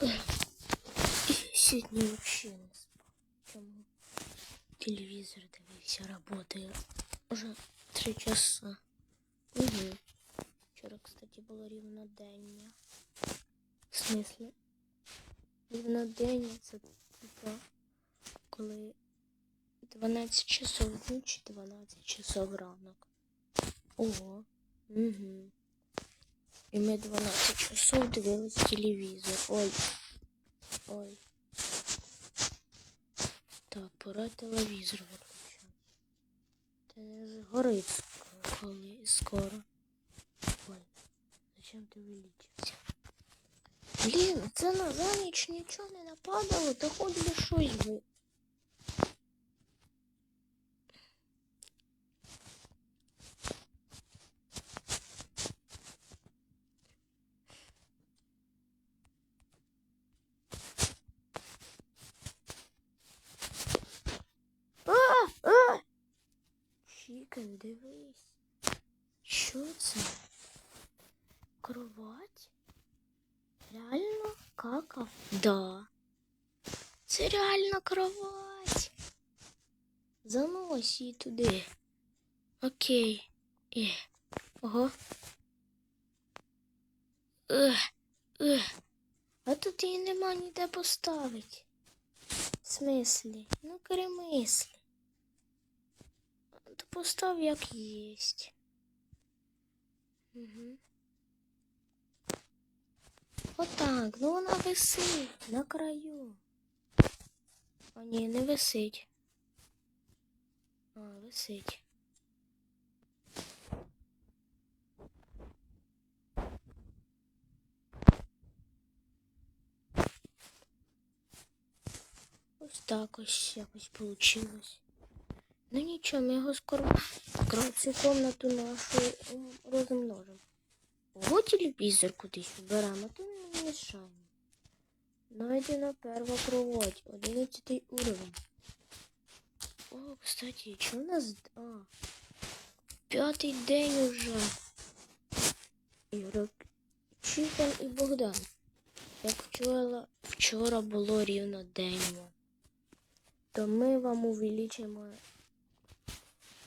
Не спав. Чому? Телевізор дивився, работає. Уже три часа. Угу. Вчора, кстати, було рівнодення. В смислі? Рівнодення це типа, коли 12 часов ніч, 12 часов ранок. Ого. Угу. І ми 12 часов дивились телевізор. Ой. Ой. Так, пора телевізор виключати. Та згорить коли скоро. Ой, зачем ти увеличився? Блін, це на за ніч нічого не нападало, то хоч би щось би. А! А! Чікен, дивись. Що це? Кровать? Реально какав? Да. Це реально кровать. Занось її туди. Окей. Е. Ого. Ех, ех. А тут її нема ніде поставити. В смислі? Ну, перемисли. Постав як єсть. Угу. Отак, ну вона висить на краю. О, ні, не висить. А, висить. Ось так ось якось получилось. Ну нічого, ми його скоро цю комнату нашу м, розмножимо. Ого, телевізор кудись уберемо, а то не мішаємо. Найдена перва кровать, 11 уровень. О, кстати, що у нас? А, п'ятий день уже. Ігрок Чікен і Богдан. Як вчора, вчора було рівно день. То ми вам увеличимо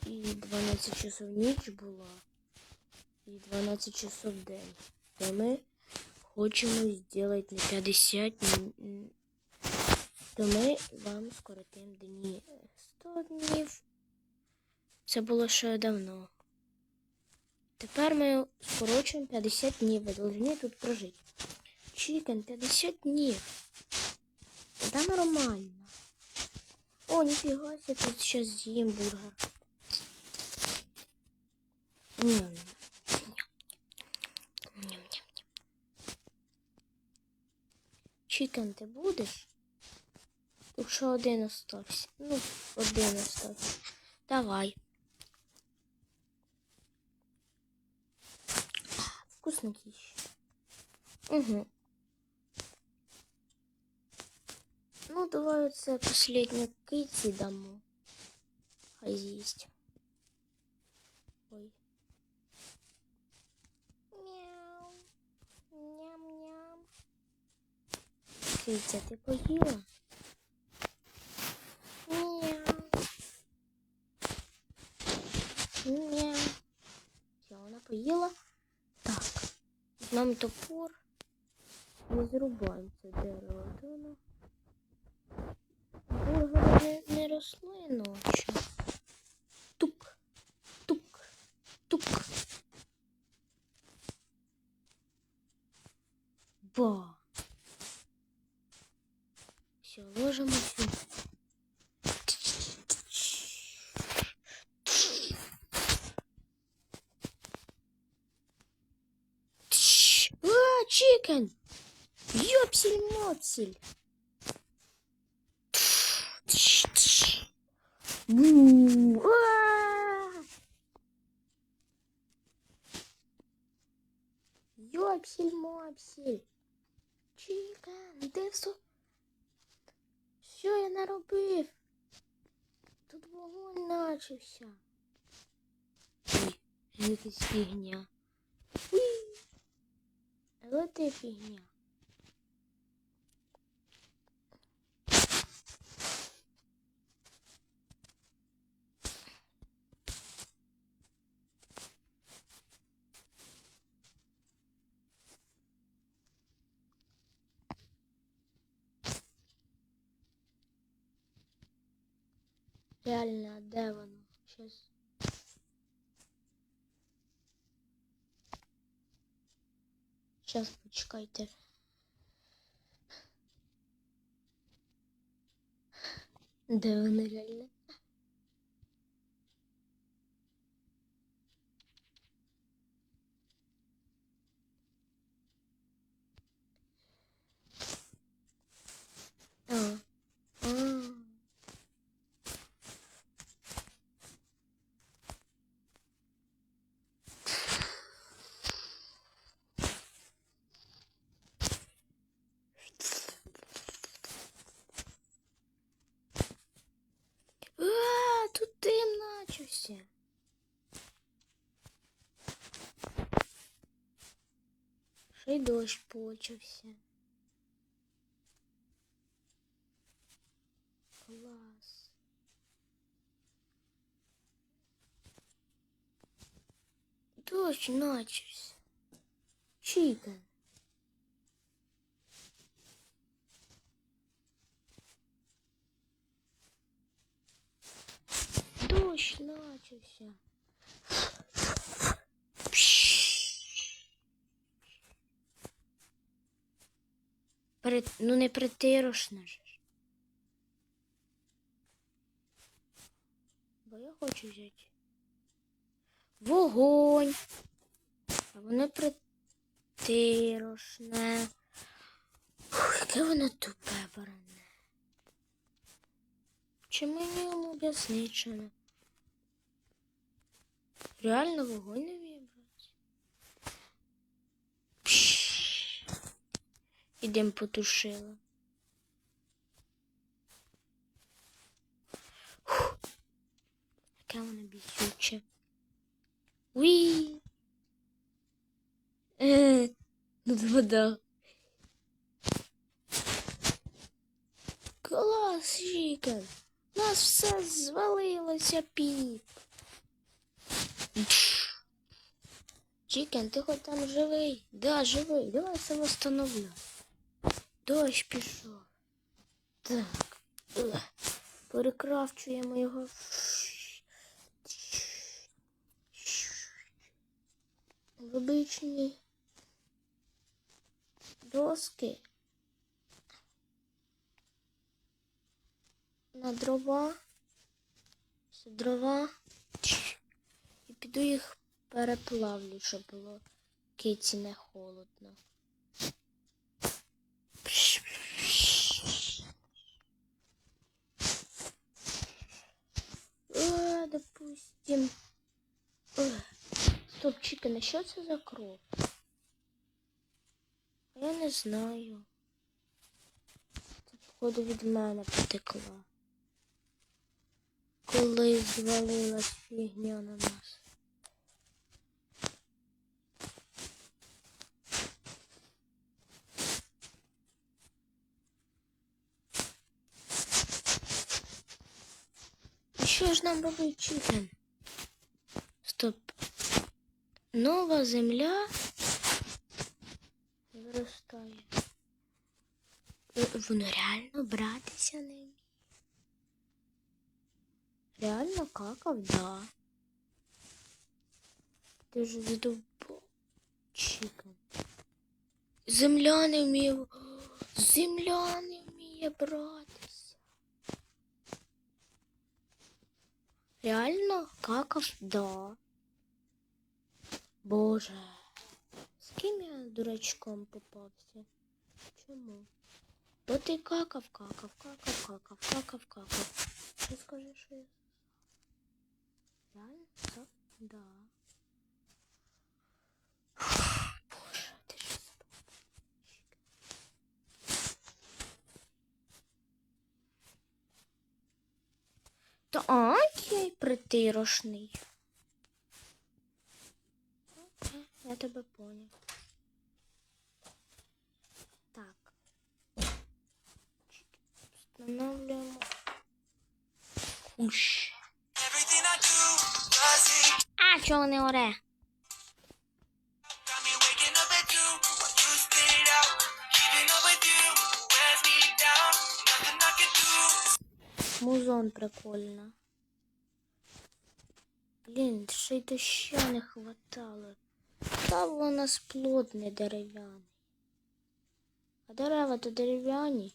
і 12 часов ніч була, і 12 часов день. То ми хочемо зробити не 50, н- н- то ми вам скоротимо дні 100 днів. Це було ще давно. Тепер ми скорочуємо 50 днів. Ви повинні тут прожити. Чікен, 50 днів. Та нормально. О, нифига себе, тут сейчас з'їм бургер. Ням. Ням-ням. Чікен, ти будеш? Тут ще один остався. Ну, один остався. Давай. Вкусненький. Угу. Ну, давай це последню киці дамо. Хай з'їсть. Ой. Киця, ти поїла? Мяу. Мяу. Все, вона поїла. Так. Нам топор. Не зрубаємо це дерево. То воно бургери не, не росли ночі. Тук, тук, тук. Ба. Все, ложимо сюди. Бу! А! Йопсель-мопсель! Чікан, де все? Що я наробив? Тут вогонь начався. Якась фігня. Але ти фигня? Реально, Деван, воно? Щас почекайте. Де воно реально? Ще й дощ почався. Клас. Дощ начався. Дощ начався. Перед... Ну не притирошна ж. Бо я хочу взяти. Вогонь. А воно притирошне. Фух, яке воно тупе баране. Чи мені об'ясничено? Реально вогонь не Ідем потушила. Фух. Яке воно бісюче. Уі. Е, тут вода. Клас. У нас все звалилося піп. Чікен, ти хоч там живий? Да, живий. Давай все восстановлю. Дощ пішов. Так. Перекрафчуємо його. В обичні доски. На дрова. Все дрова. І піду їх переплавлю, щоб було киці не холодно. Ой. Стоп, а що це за? Я не знаю. Походу, від мене потекла. Коли звалилась фігня на нас. І що ж нам робить Чікен? Нова земля виростає. Воно реально братися не вміє. Реально какав, да. Ти ж задовбав. Чікен. Земля не вміє. Земля не вміє братися. Реально какав, да. Боже. З ким я дурачком попався? Чому? Бо ти какав, какав, какав, какав, какав, какав. Ти скажи, що я. Реально? Так? Да. Боже, ти ж задовбанчик. Та окей, притирошний. Окей, я тебе понял. Так. Встановлюємо. Уш. А, чого не оре? Музон прикольно. Блін, ще й доща не хватало. Та у нас плод не дерев'яний. А дерева то дерев'яні.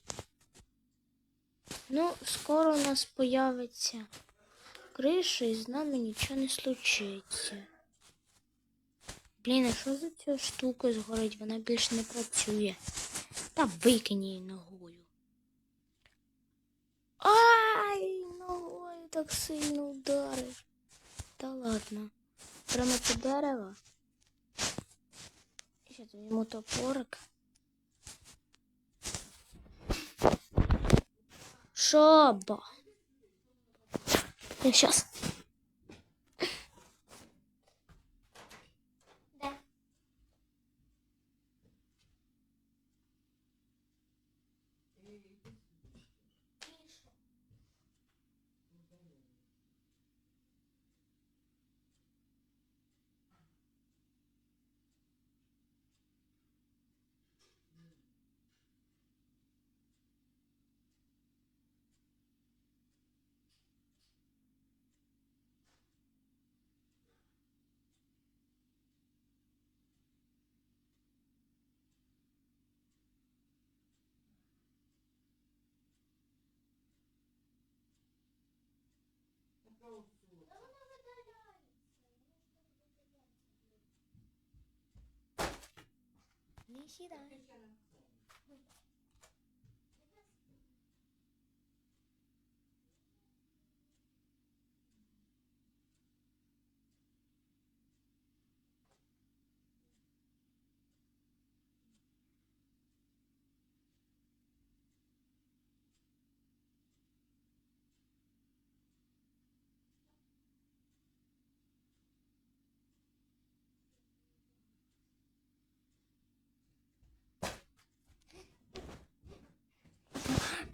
Ну, скоро у нас появиться криша і з нами нічого не случиться. Блін, а що за цю штуку згорить? Вона більше не працює. Та викинь її ногою. Ай, ногою так сильно ударив. Та ладно. Прямо це дерево. І возьму йому топорик. Шоба. Я сейчас. Не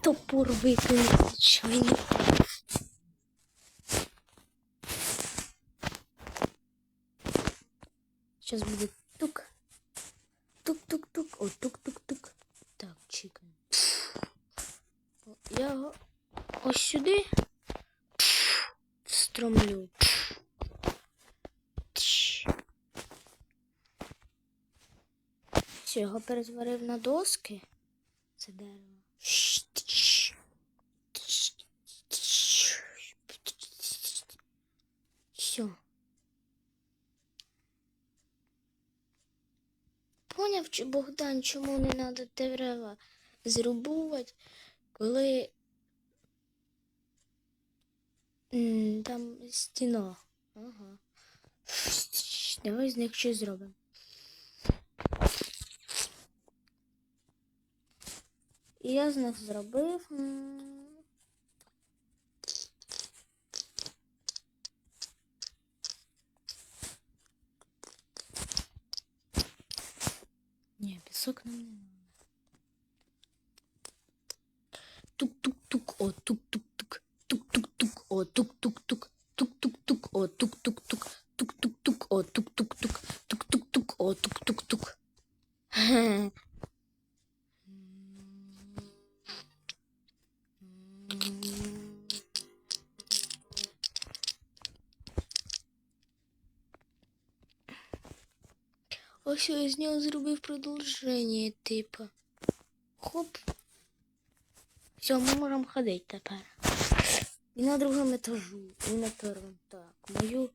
Топор викинув, звичайно. Сейчас будет тук. Тук-тук-тук. О, тук-тук-тук. Так, чекаємо. Я його ось сюди встромлю. Все, його перетворив на доски. Це дерево. Все. Поняв, чи Богдан, чому не треба дерева зрубувати, коли там стіна. Ага. Давай з них щось зробимо. Я з них зробив. М, Ні, пісок нам не надо. Тук-тук-тук, о, тук-тук-тук, тук-тук-тук, о, тук-тук-тук, тук-тук-тук, о, тук-тук-тук, тук-тук-тук, Ось я з нього зробив продовження, типа. Хоп. Все, ми можемо ходити тепер. І на другому етажу, і на першому. Так, мою.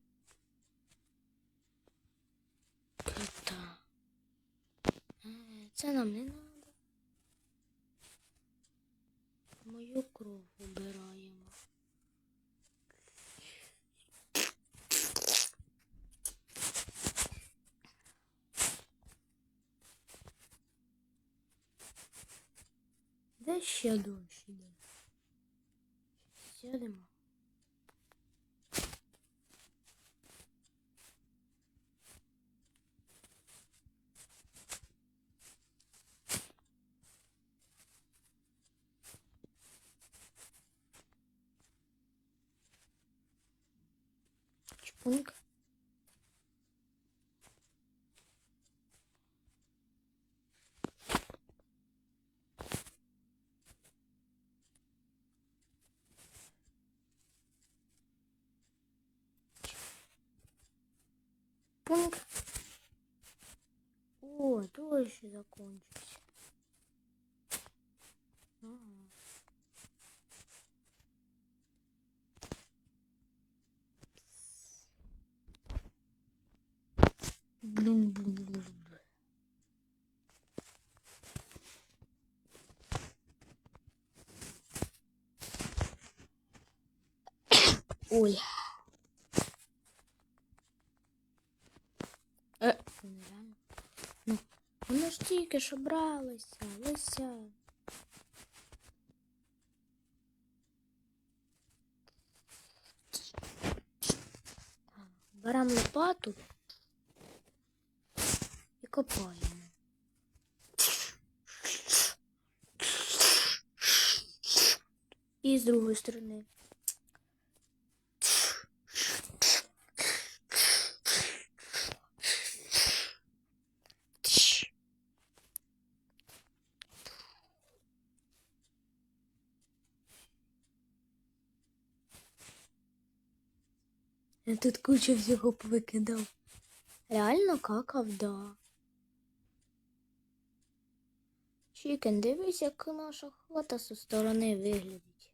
Кита. Е, Це нам не треба. Мою кров убираємо. Де ще дощ іде? Сядемо. Дощ закончився. Ага. Блум-блум-блум. Ой. Е, це нереально. Ну, воно ж тільки що бралося, лися. Беремо лопату і копаємо. І з другої сторони. Я тут кучу всього повикидав. Реально какав, да. Чікен, дивись, як наша хата зі сторони виглядить.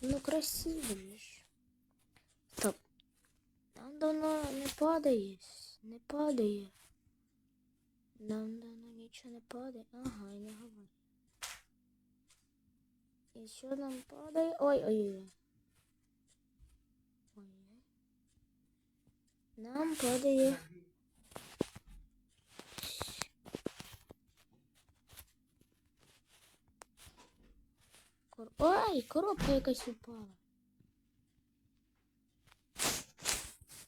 Ну, красиво ж. Стоп. Нам давно не падає. Не падає. Нам давно нічого не падає. Ага, і не говори. І що нам падає? Ой-ой-ой. Ой. Нам падає. Кор... Ой, коробка якась упала.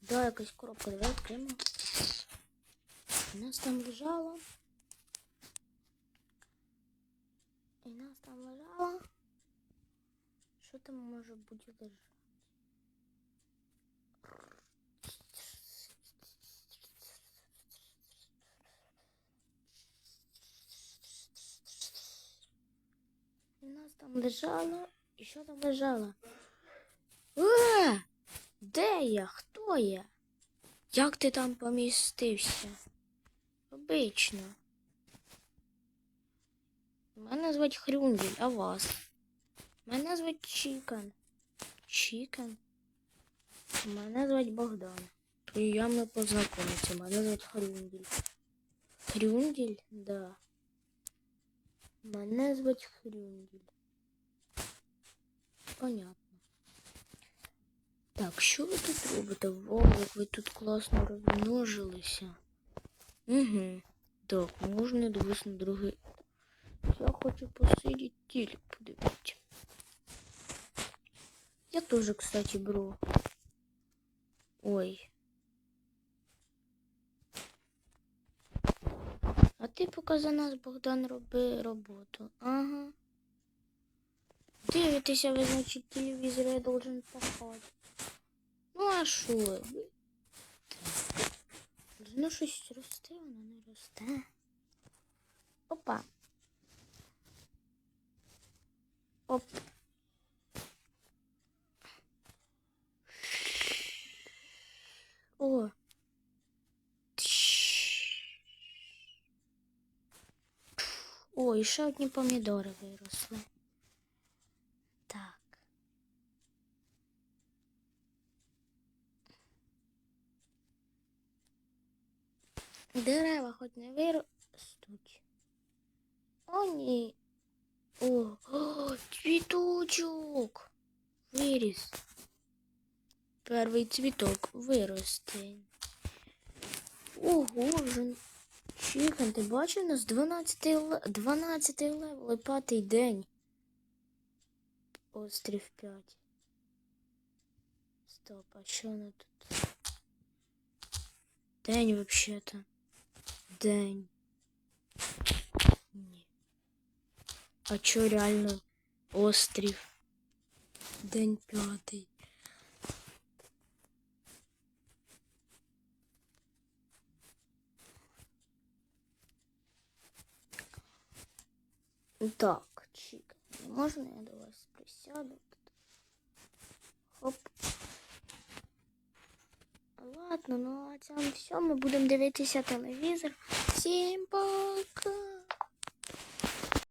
Да, якась коробка, давай відкриємо. У нас там лежало. І нас там лежало. Що там може бути лежати? У нас там лежало. І що там лежало? Е! Де я? Хто я? Як ти там помістився? Обично. Мене звуть Хрюнгель, а вас? Мене звуть Чікан. Чікан? Мене звуть Богдан. Приємно познайомитися. Мене звуть Хрюнгель. Хрюнгель? Да. Мене звуть Хрюнгель. Понятно. Так, що ви тут робите? Як ви тут класно розмножилися. Угу. Так, можна дивись на другий. Я хочу посидіти тіль подивитися. Я тоже, кстати, беру. Ой. А ти поки за нас, Богдан, роби роботу. Ага. Дивитися, ви, значить, телевізор я должен пахати. Ну, а що? ви? Так. Должно щось рости, воно не росте. Опа. Оп. О. О, і ще одні помідори виросли. Дерева хоч не виростуть. О, ні. О, о, цвіточок. Виріс. Перший цвіток виросте. Ого, вже. Чікан, ти бачив у нас 12 ле... 12 левел, п'ятий день. Острів 5. Стоп, а що воно тут? День вообще-то. День. Ні. А чо реально острів? День п'ятий. Так, чик. Можна я до вас присяду? Хоп. Ладно, ну а цьому все, ми будемо дивитися телевізор. Всім пока.